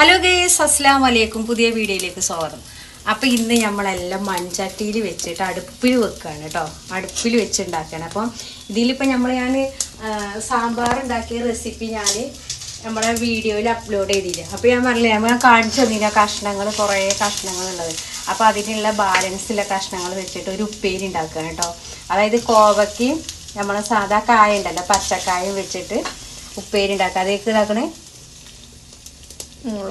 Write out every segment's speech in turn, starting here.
Hello guys അസ്സാം വലൈക്കും പുതിയ വീഡിയോയിലേക്ക് സ്വാഗതം. അപ്പോൾ ഇന്ന് നമ്മളെല്ലാം മൺചട്ടിയിൽ വെച്ചിട്ട് അടുപ്പിൽ വെക്കുകയാണ് കേട്ടോ. അടുപ്പിൽ വെച്ച് ഉണ്ടാക്കുകയാണ് അപ്പം ഇതിലിപ്പോൾ നമ്മൾ ഞാൻ സാമ്പാർ ഉണ്ടാക്കിയ റെസിപ്പി ഞാൻ നമ്മളെ വീഡിയോയിൽ അപ്ലോഡ് ചെയ്തില്ല? അപ്പോൾ ഞാൻ പറഞ്ഞില്ല നമ്മൾ കാണിച്ചു തന്നില്ല കഷ്ണങ്ങൾ കുറേ കഷ്ണങ്ങളുള്ളത്. അപ്പോൾ അതിനുള്ള ബാലൻസുള്ള കഷ്ണങ്ങൾ വെച്ചിട്ട് ഒരു ഉപ്പേരി ഉണ്ടാക്കുകയാണ് കേട്ടോ. അതായത് കോവയ്ക്കും നമ്മൾ സാധാ കായ ഉണ്ടല്ലോ പച്ചക്കായും വെച്ചിട്ട് ഉപ്പേരി ഉണ്ടാക്കുക. അതേക്ക് ഇതാക്കണേ?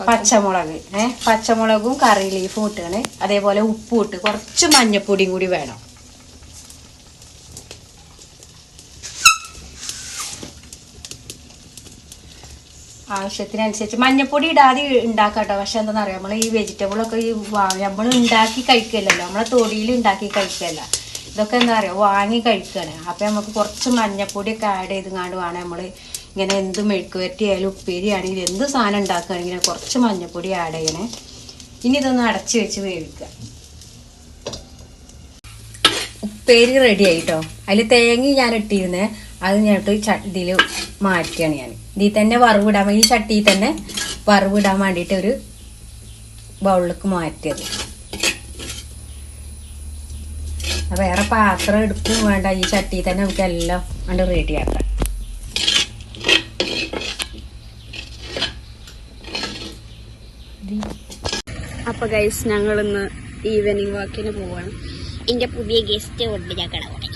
പച്ചമുളക് ഏ? പച്ചമുളകും കറി ലീഫും ഇട്ടാണ്. അതേപോലെ ഉപ്പും ഇട്ട് കുറച്ച് മഞ്ഞപ്പൊടിയും കൂടി വേണം. ആവശ്യത്തിനനുസരിച്ച് മഞ്ഞപ്പൊടി ഇടാതെ ഉണ്ടാക്കാട്ടോ പക്ഷെ എന്താണെന്ന് അറിയാം? നമ്മൾ ഈ വെജിറ്റബിൾ ഒക്കെ ഈ നമ്മൾ ഉണ്ടാക്കി കഴിക്കല്ലോ നമ്മളെ തൊടിയിൽ ഉണ്ടാക്കി കഴിക്കല്ല. ഇതൊക്കെ എന്താ പറയുക വാങ്ങി കഴിക്കണേ. അപ്പം നമുക്ക് കുറച്ച് മഞ്ഞപ്പൊടിയൊക്കെ ആഡ് ചെയ്തുകൊണ്ട് വേണം നമ്മൾ ഇങ്ങനെ എന്ത് മെഴുക്ക് വരട്ടി ആയാലും ഉപ്പേരി ആണെങ്കിലും എന്ത് സാധനം ഉണ്ടാക്കുകയാണെങ്കിലും കുറച്ച് മഞ്ഞപ്പൊടി ആഡ് ചെയ്യണേ. ഇനി ഇതൊന്ന് അടച്ച് വെച്ച് വേവിക്കുക. ഉപ്പേരി റെഡി ആയിട്ടോ? അതിൽ തേങ്ങ ഞാൻ ഇട്ടിരുന്നേ. അത് ഞാനിട്ട് ചട്ടിയിൽ മാറ്റിയാണ് ഞാൻ. ഇതിൽ തന്നെ വറവിടാൻ ഈ ചട്ടിയിൽ തന്നെ വറവിടാൻ വേണ്ടിയിട്ട് ഒരു ബൗളിലേക്ക് മാറ്റിയത്. വേറെ പാത്രം എടുക്കും വേണ്ട. ഈ ചട്ടിയിൽ തന്നെ നമുക്ക് എല്ലാം കണ്ട് റെഡിയാക്കാം അപ്പൊ ഗൈസ് ഞങ്ങൾ ഇന്ന് ഈവനിങ് വാക്കിന് പോവാണ്. എന്റെ പുതിയ ഗസ്റ്റ് ഞാൻ കിടക്കട്ടെ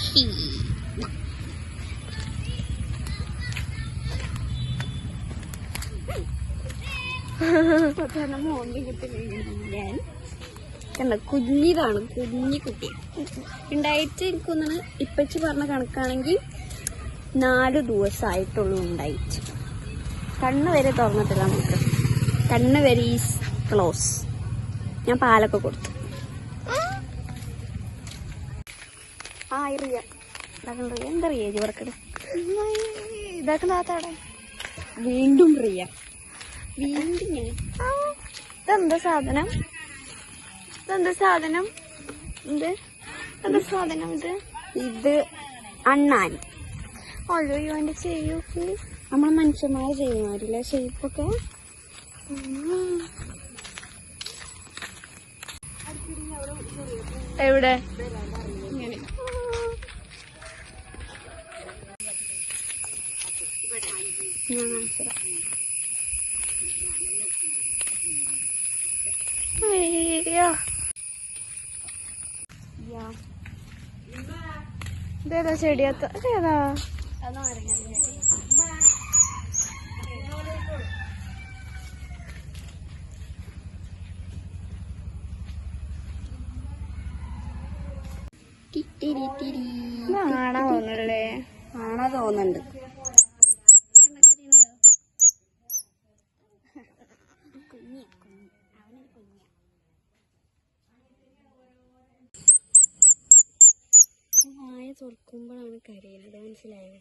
ഞാൻ. കണ്ട കുഞ്ഞിതാണ് കുഞ്ഞി കുട്ടി. ഉണ്ടായിട്ട് എനിക്കൊന്നാണ് ഇപ്പച്ചി പറഞ്ഞ കണക്കാണെങ്കിൽ നാല് ദിവസമായിട്ടുള്ളൂ ഉണ്ടായിട്ട്. കണ്ണ് വരെ തുറന്നിട്ടില്ല നമുക്ക്. കണ്ണ് വരെ ഈസ് ക്ലോസ് ഞാൻ പാലൊക്കെ കൊടുത്തു. ആ റിയ ഇതാക്കണ റിയ. എന്താ റിയ ഇവർക്കട് ഇതാക്കണ വീണ്ടും റിയ. വീണ്ടും ഞാൻ. ഇതെന്താ സാധനം? ഇതെന്താ സാധനം? ഇത് എന്താ സാധനം ഇത്? ഇത് അണ്ണാൻ. അയ്യോ എന്റെ ചെയ്യൂ നമ്മൾ മനുഷ്യന്മാരെ ചെയ്യുമാരില്ല ഷേപ്പൊക്കെ എവിടെ? ഇങ്ങനെ. ഏതാ ചെടിയാത്ത ആണോ ആണോ തോന്നുന്നുണ്ട് വായ തുറക്കുമ്പോഴാണ് കരയുന്നത്. മനസ്സിലായോ?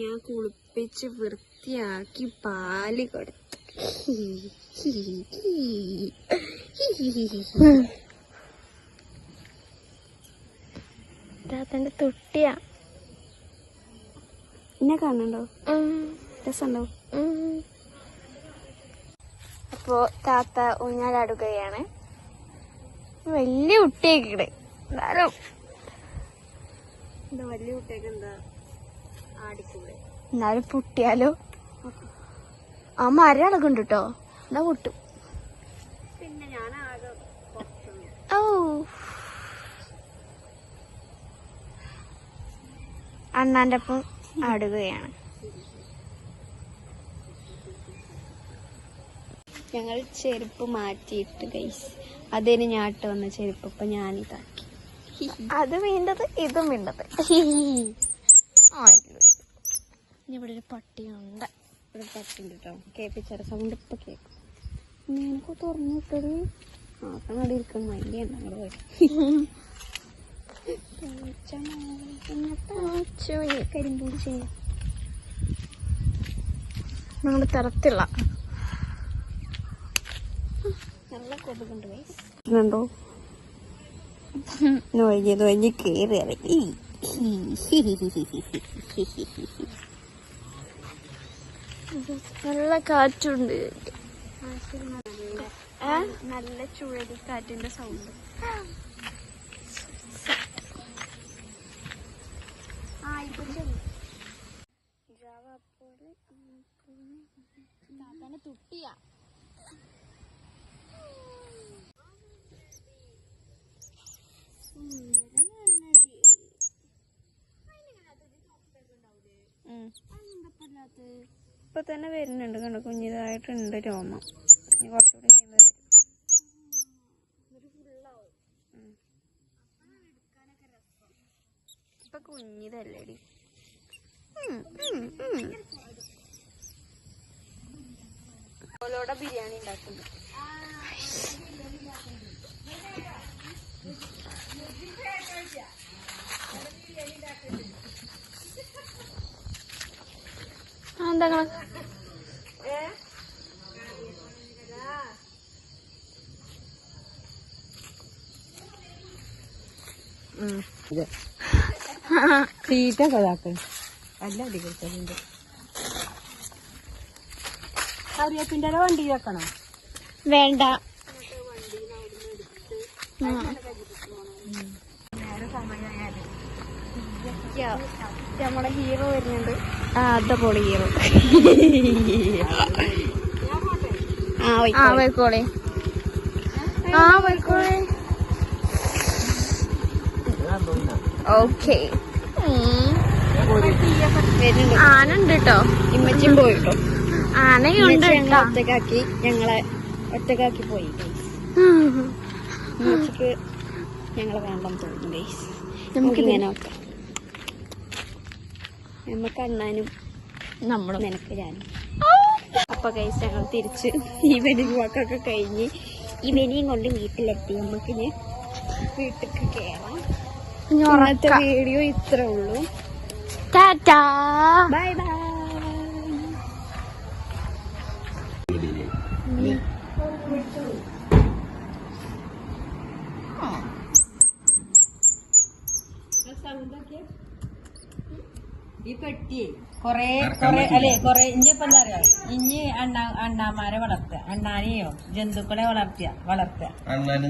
ഞാൻ കുളിപ്പിച്ച് വൃത്തിയാക്കി പാൽ കൊടുത്തു. താത്തന്റെ തൊട്ടിയാ. എന്നെ കാണണ്ടോ രസമുണ്ടോ? അപ്പോ താത്ത ഊഞ്ഞാലാടുകയാണ്. വലിയ കുട്ടിയൊക്കെ എന്നാലും വലിയ കുട്ടിയൊക്കെ എന്താ ആടിക്കൂടെ? എന്നാലും പൊട്ടിയാലോ. ആ മരം ഇളകുണ്ട് കേട്ടോ എന്നാ പൊട്ടും. പിന്നെ ഞാൻ ആകെ ഓ അണ്ണാന്റെ ഒപ്പം ആടുകയാണ്. ഞങ്ങൾ ചെരുപ്പ് മാറ്റിയിട്ട് ഗൈസ് അതിന് ഞാട്ട് വന്ന ചെരുപ്പ് ഇപ്പൊ ഞാനിതാക്കി. അത് വീണ്ടത് ഇതും വീണ്ടത്. ഇവിടെ ഒരു പട്ടിയുണ്ട്. ഇവിടെ പട്ടിയുണ്ട് കേട്ടോ കേൾപ്പിച്ചാൽ സൗണ്ട് ഇപ്പൊ കേൾക്കും. നിനക്ക് തുറന്നു വിട്ടത് ആക്കണടി ഇരിക്കണം വലിയ അങ്ങോട്ട് പോയി. ഞങ്ങൾ തരത്തില്ല നല്ല കൊതുകുണ്ട് കണ്ടോ നൊഴിഞ്ഞ് നൊഴിഞ്ഞ് കയറി ഇറങ്ങി. നല്ല കാറ്റുണ്ട്? നല്ല ചുഴലിക്കാറ്റിന്റെ സൗണ്ട് തുട്ടിയാ. ഇപ്പൊ തന്നെ വരുന്നുണ്ട് കണ്ട? കുഞ്ഞിതായിട്ടുണ്ട് രോമം. ഇനി കുറച്ചുകൂടി കഴിയുമ്പോ വരും. ഇപ്പൊ കുഞ്ഞിതല്ലേടി. ഓലോടെ ബിരിയാണി ഉണ്ടാക്കുന്നു. ആ, എന്താ കള- തീറ്റ അടി നല്ല അടിപൊളിയുണ്ട് കറിയപ്പിന്റെ വണ്ടി. വെക്കണം വേണ്ട നമ്മുടെ ഹീറോ വരുന്നുണ്ട്. ആ അതപ്പോളെ ഹീറോ ആ പോയിക്കോളെ. ആ പോയിക്കോളെ. ഓക്കെ ആന ഉണ്ട് കേട്ടോ ഇമ്മച്ചും പോയിട്ടോ. ആനയുണ്ട് ഒറ്റക്കാക്കി ഞങ്ങളെ ഒറ്റക്കാക്കി പോയി ഇമ്മച്ചിക്ക് ഞങ്ങളെ വേണ്ടെന്ന് തോന്നുന്നു നമുക്ക് ഇങ്ങനെ നോക്കാം നമുക്ക് അണ്ണാനും നമ്മളും നിനക്ക് ഞാനും. അപ്പൊ ഗൈസ് ഞങ്ങൾ തിരിച്ച് ഈവനിങ് വാക്കൊക്കെ കഴിഞ്ഞ് ഈവനിങ് കൊണ്ട് വീട്ടിലെത്തി. നമുക്ക് വീട്ടിലേക്ക് കയറാം വീഡിയോ ഇത്രേ ഉള്ളൂ. ടാറ്റാ ബൈ ബൈ ഈ പെട്ടി കൊറേ കൊറേ അല്ലെ കൊറേ ഇനി ഇപ്പൊ എന്താ പറയാ ഇനി അണ്ണാ അണ്ണാമാരെ വളർത്തുക. അണ്ണാനെയോ ജന്തുക്കളെ വളർത്തിയ വളർത്തുക. അണ്ണാന്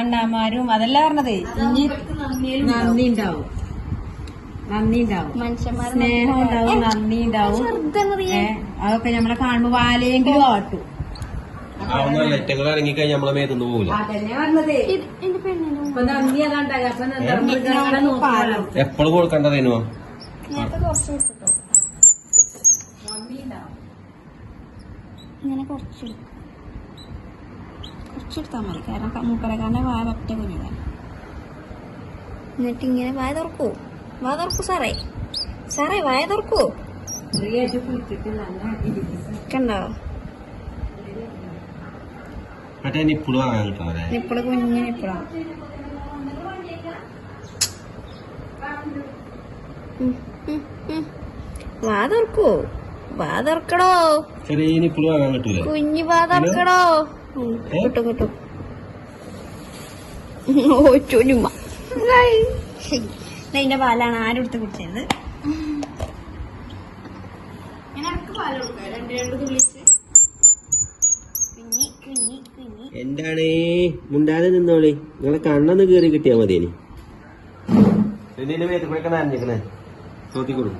അണ്ണാമാരും അതല്ല പറഞ്ഞത്. ഇനി നന്ദി ഉണ്ടാവും. നന്ദി ഉണ്ടാവും സ്നേഹം ഉണ്ടാവും നന്ദി ഉണ്ടാവും അതൊക്കെ നമ്മളെ കാണുമ്പോ വാലെങ്കിലും ആട്ടും. അതൊന്നല്ല ഏറ്റങ്ങൾ ഇറങ്ങിക്കഴിഞ്ഞാൽ നമ്മളെ മേത്തുനിന്ന് പോകില്ല. എപ്പോഴും കൊടുക്കണ്ടതേനോ ഇങ്ങനെ കുറച്ച് കുറച്ചെടുത്താൽ മതി. കാരണം മൂക്കരക്കാരന്റെ വായ പറ്റ കുഞ്ഞതാണ് എന്നിട്ട് ഇങ്ങനെ വായ തുറക്കൂ വായ തുറക്കൂ സാറേ. സാറേ വായ തുറക്കൂ കണ്ടോ? മറ്റേ നിപ്പിൾ വാങ്ങാൻ കിട്ടണേ നിപ്പിൾ കുഞ്ഞിന് നിപ്പിളാണ് വാ തുറക്കൂ വാ തുറക്കടോ ചെറിയ നിപ്പിൾ വാങ്ങാൻ കിട്ടൂലേ? കുഞ്ഞു വാ തുറക്കടോ കിട്ടും കിട്ടും. ഓ ചുരുമ. ഇതിന്റെ പാലാണ് ആരും എടുത്ത് കുടിച്ചത്. എന്താണ്? മുണ്ടാതെ നിന്നോളി. നിങ്ങളെ കണ്ണൊന്ന് കേറി കിട്ടിയാ മതി ഇനി. ഇതിന്റെ മേത്തുകൂടെയൊക്കെ നനഞ്ഞിക്കണേ നോക്കിക്കൊടു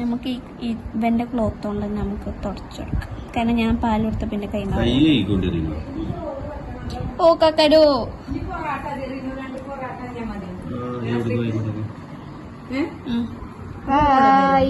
നമുക്ക് ഈ ഇവന്റെ ക്ലോത്ത് കൊണ്ട് നമുക്ക് തുടച്ചെടുക്കാം കാരണം ഞാൻ പാൽ കൊടുത്ത പിന്നെ കൈ കൈ കഴിക്കൊണ്ടിരുന്നു ഓ കക്കരോ. ബൈ